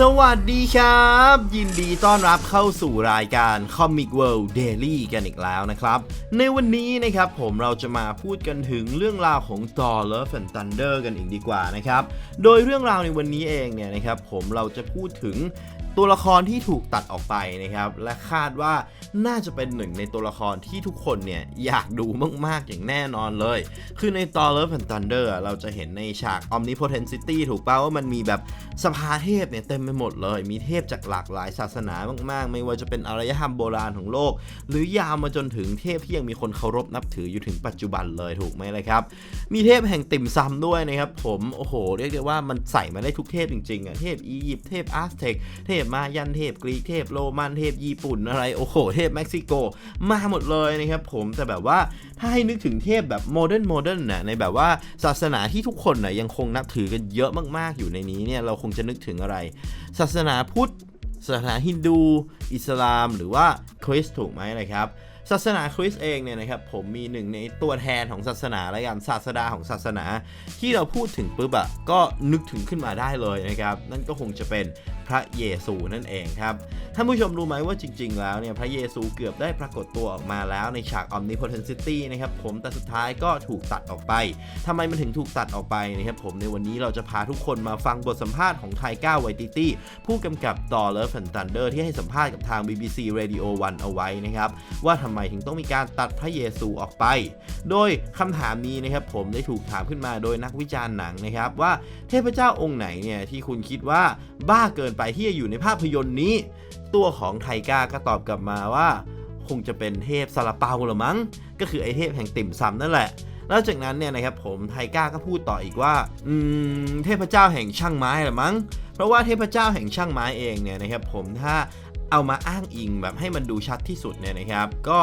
สวัสดีครับ ยินดีต้อนรับเข้าสู่รายการ Comic World Daily กันอีกแล้วนะครับ ในวันนี้นะครับผมเราจะมาพูดกันถึงเรื่องราวของ Thor Love and Thunder กันอีกดีกว่านะครับ โดยเรื่องราวในวันนี้เองเนี่ยนะครับผมเราจะพูดถึงตัวละครที่ถูกตัดออกไปนะครับ และคาดว่าน่าจะเป็นหนึ่งในตัวละครที่ทุกคนเนี่ยอยากดูมาก ๆ อย่างแน่นอนเลย คือใน Thor Love and Thunder เราจะเห็นในฉาก Omnipotent City ถูกป่าว่ามันมีแบบสภาเทพเนี่ยเต็มไปหมดเลย มีเทพจากหลากหลายศาสนามาก ๆ ไม่ว่าจะเป็นอารยธรรมโบราณของโลก หรือยาวมาจนถึงเทพที่ยังมีคนเคารพนับถืออยู่ถึงปัจจุบันเลยถูกไหมเลยครับ มีเทพแห่งติ่มซำด้วยนะครับผมโอ้โหเรียกได้ว่ามันใส่มาได้ทุกเทพจริงๆอะเทพอียิปต์เทพอาร์สเทกเทพมายันเทพกรีกเทพโรมันเทพญี่ปุ่นอะไรโอ้โหเทพเม็กซิโกมาหมดเลยนะครับผมแต่แบบว่าถ้าให้นึกถึงเทพแบบโมเดิร์นโมเดิร์นน่ะในแบบว่าศาสนาที่ทุกคนน่ะยังคงนับถือกันเยอะมากๆอยู่ในนี้เนี่ยเราคงจะนึกถึงอะไรศาสนาพุทธ ศาสนาฮินดู อิสลาม หรือว่าคริสต์ถูกไหมนะครับ ศาสนาคริสต์เองเนี่ยนะครับผมมีหนึ่งในตัวแทนของศาสนาและกันศาสดาของศาสนา ที่เราพูดถึงปุ๊บอะก็นึกถึงขึ้นมาได้เลยนะครับนั่นก็คงจะเป็นพระเยซูนั่นเองครับท่านผู้ชมรู้ไหมว่าจริง ๆ แล้วเนี่ยพระเยซูเกือบได้ปรากฏตัวออกมาแล้วในฉาก Omnipotent City นะครับผมแต่สุดท้ายก็ถูกตัดออกไปทำไมมันถึงถูกตัดออกไปนะครับผมในวันนี้เราจะพาทุกคนมาฟังบทสัมภาษณ์ของไทก้าไวติตี้ผู้กำกับ Thor Love and Thunder ที่ให้สัมภาษณ์กับทาง BBC Radio 1เอาไว้นะครับว่าทำไมถึงต้องมีการตัดพระเยซูออกไป โดยคำถามนี้นะครับผมได้ถูกถามขึ้นมาโดยนักวิจารณ์หนังนะครับว่าเทพเจ้าองค์ไหนเนี่ยที่คุณคิดว่าบ้าเกินไปที่จะอยู่ในภาพยนตร์นี้ ตัวของไทก้าก็ตอบกลับมาว่า คงจะเป็นเทพซาลาเปาหรือมั้ง ก็คือไอเทพแห่งติ่มซำนั่นแหละแล้วจากนั้นเนี่ยนะครับผมไทก้าก็พูดต่ออีกว่า อืม เทพเจ้าแห่งช่างไม้หรือมั้ง เพราะว่าเทพเจ้าแห่งช่างไม้เองเนี่ยนะครับผมถ้า เอามาอ้างอิงแบบให้มันดูชัดที่สุดเนี่ยนะครับ ก็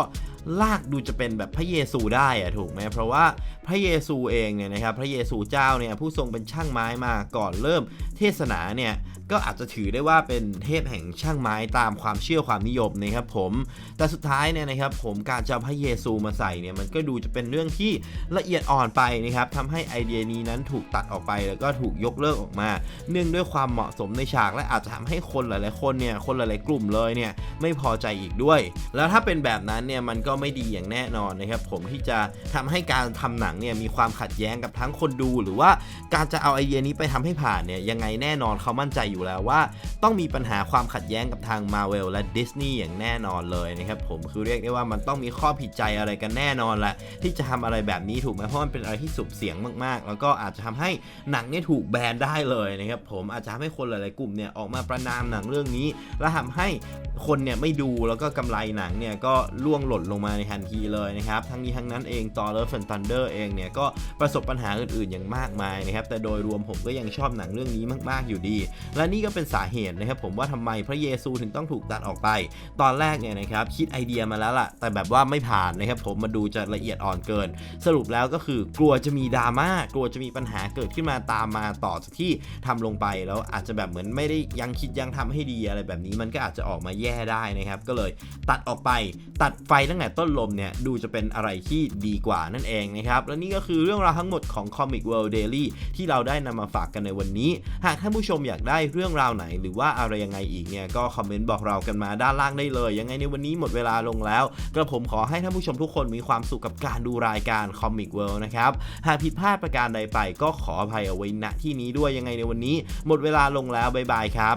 ลากดูจะเป็นแบบพระเยซูได้อะถูกไหมเพราะว่าพระเยซูเองเนี่ยนะครับพระเยซูเจ้าเนี่ยผู้ทรงเป็นช่างไม้มาก่อนเริ่มเทศนาเนี่ยก็อาจจะถือได้ว่าเป็นเทพแห่งช่างไม้ตามความเชื่อความนิยมนะครับผมแต่สุดท้ายเนี่ยนะครับผมการจะพระเยซูมาใส่เนี่ยมันก็ดูจะเป็นเรื่องที่ละเอียดอ่อนไปนะครับทำให้ไอเดียนี้นั้นถูกตัดออกไปแล้วก็ถูกยกเลิกออกมา เนื่องด้วยความเหมาะสมในฉาก และอาจจะทำให้คนหลายๆคนเนี่ยคนหลายๆกลุ่มเลยเนี่ยไม่พอใจอีกด้วย แล้วถ้าเป็นแบบนั้นเนี่ยมันก็็ไม่ดีอย่างแน่นอนนะครับผมที่จะทำให้การทำหนังเนี่ยมีความขัดแย้งกับทั้งคนดู หรือว่าการจะเอาไอเดียนี้ไปทำให้ผ่านเนี่ยยังไงแน่นอนเขามั่นใจอยู่แล้วว่า ต้องมีปัญหาความขัดแย้งกับทาง Marvel และ Disney อย่างแน่นอนเลยนะครับผมคือเรียกได้ว่ามันต้องมีข้อผิดใจอะไรกันแน่นอนแหละที่จะทำอะไรแบบนี้ถูกไหมเพราะมันเป็นอะไรที่สุบเสียงมากๆ แล้วก็อาจจะทำให้หนังเนี่ยถูกแบนได้เลยนะครับผมอาจจะทำให้คนหลายๆกลุ่มเนี่ยออกมาประนามหนังเรื่องนี้ และทำให้ คนเนี่ยไม่ดูแล้วก็กำไรหนังเนี่ยก็ล่วงหล่นลงมาในทันทีเลยนะครับ ทั้งนี้ทั้งนั้นเอง Thor Love and Thunder เองเนี่ยก็ประสบปัญหาอื่นๆอย่างมากมายนะครับ แต่โดยรวมผมก็ยังชอบหนังเรื่องนี้มากๆอยู่ดี และนี่ก็เป็นสาเหตุนะครับ ผมว่าทำไมพระเยซูถึงต้องถูกตัดออกไป ตอนแรกเนี่ยนะครับคิดไอเดียมาแล้วล่ะ แต่แบบว่าไม่ผ่านนะครับผมมาดูจะละเอียดอ่อนเกิน สรุปแล้วก็คือกลัวจะมีดราม่ากลัวจะมีปัญหาเกิดขึ้นมาตามมาต่อจากที่ทำลงไปแล้วอาจจะแบบเหมือนไม่ได้ยังคิดยังทำให้ดีอะไรแบบนี้มันก็อาจจะออกมาแย่ได้นะครับ ก็เลยตัดออกไปตัดไฟตั้งแต่ต้นลมเนี่ยดูจะเป็นอะไรที่ดีกว่านั่นเองนะครับ และนี่ก็คือเรื่องราวทั้งหมดของ Comic World Daily ที่เราได้นำมาฝากกันในวันนี้ หากท่านผู้ชมอยากได้เรื่องราวไหน หรือว่าอะไรยังไงอีกเนี่ยก็คอมเมนต์บอกเรากันมาด้านล่างได้เลย ยังไงในวันนี้หมดเวลาลงแล้วกระผมขอให้ท่านผู้ชมทุกคนมีความสุขกับการดูรายการ Comic World นะครับหากผิดพลาดประการใดไปก็ขออภัยเอาไว้ณที่นี้ด้วยยังไงในวันนี้ หมดเวลาลงแล้วบ๊ายบายครับ